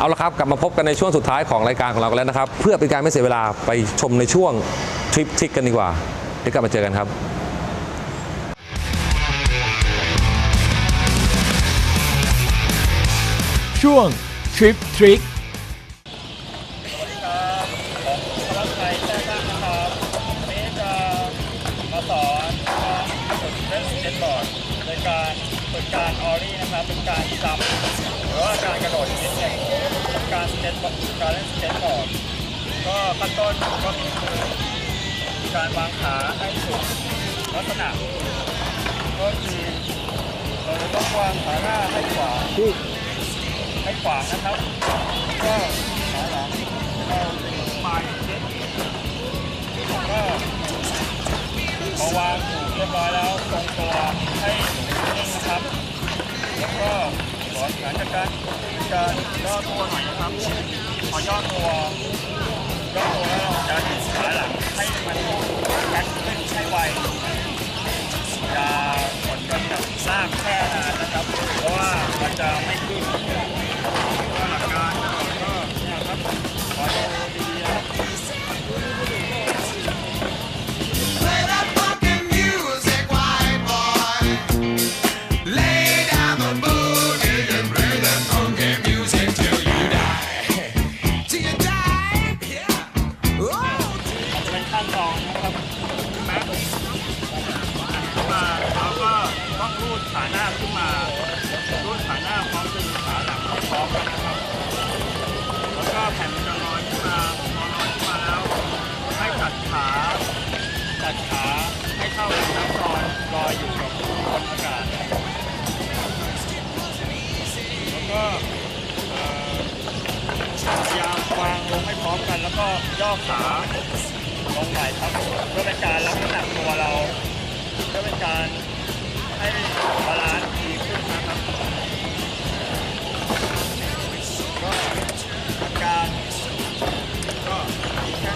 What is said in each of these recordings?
เอาละครับกลับมาพบกันในช่วงสุดท้ายของรายการของเรากันแล้วนะครับ เพื่อเป็นการไม่เสียเวลาไปชมในช่วงทริปทิกกันดีกว่าเดี๋ยวกลับมาเจอกันครับช่วง Trip Trick พลังไทยแท้ตั้งนะครับวันนี้จะมาสอนการฝึกเล่นสเก็ตบอร์ดโดยการฝึกการออรี่นะครับเป็นการจับหรือ ว่าการกระโดดนิดหนึ่งการสเก็ตบอร์ดการเล่นสเก็ตบอร์ดก็ขั้นต้นก็มีคือการวางขาให้สุดลักษณะก็คือเราจะต้องวางขาหน้าให้ขวาให้ขวานะครับก็ขาหลังเราปลายเจ็ดก็พอวางถูกเรียบร้อยแล้วทรงตัวให้ หลังจากการการย่อตัวหน่อยนะครับ พอย่อตัวย่อตัวแล้วเราจะดึงขาหลังให้มันแข็งขึ้น แล้วก็ย่อขาลงใหม่ครับเพื่อเป็นการรับน้ำหนักตัวเราเพื่อเป็นการให้บาลานซ์ดีขึ้นนะครับก็การก็มีแค่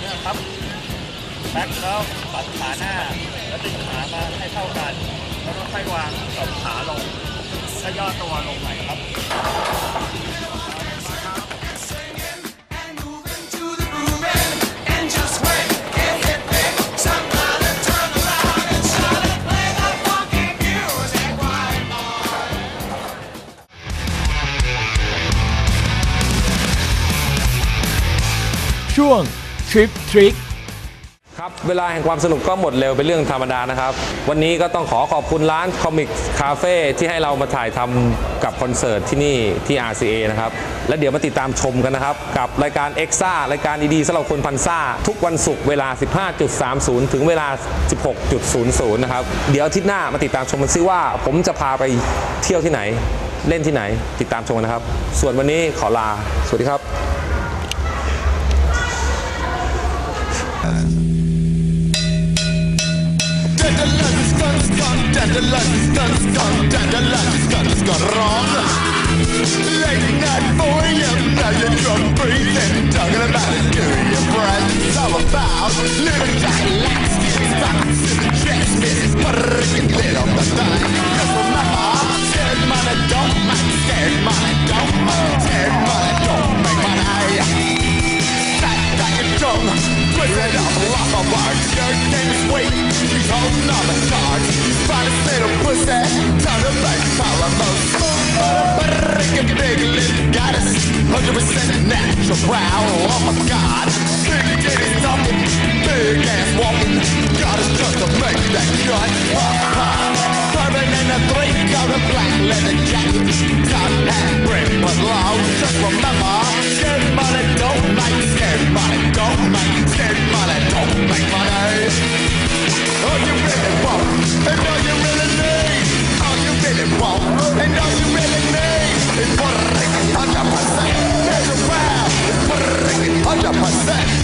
เนี่ยครับแบ็คแล้วปัดขาหน้าแล้วดึงขามาให้เท่ากัน แล้วก็ค่อยวางตบขาลงแล้วย่อตัวลงใหม่ครับ ช่วง Trip Trick ครับ เวลาแห่งความสนุกก็หมดเร็วเป็นเรื่องธรรมดานะครับ วันนี้ก็ต้องขอขอบคุณร้านคอมิกคาเฟ่ที่ให้เรามาถ่ายทำกับคอนเสิร์ตที่นี่ที่ RCA นะครับ และเดี๋ยวมาติดตามชมกันนะครับ กับรายการ e x a รายการดีๆสำหรับคนพันซ่า ทุกวันศุกร์เวลา 15.30 ถึงเวลา 16.00 นะครับ เดี๋ยวอาทิตย์หน้ามาติดตามชมกันซิว่า ผมจะพาไปเที่ยวที่ไหน เล่นที่ไหน ติดตามชมกันนะครับ ส่วนวันนี้ขอลา สวัสดีครับ Late night, 4 a.m. Now you're drunk breathing, talking about it. Do your breath. It's all about living that last in the chest, it's breaking lit on the thing. Just remember, scared money don't make scared money don't make scared money don't make money. That that your tongue, twist it up, laugh about your game's weak. She's holding on the cards. 100% natural. Oh my god, big titties talking. set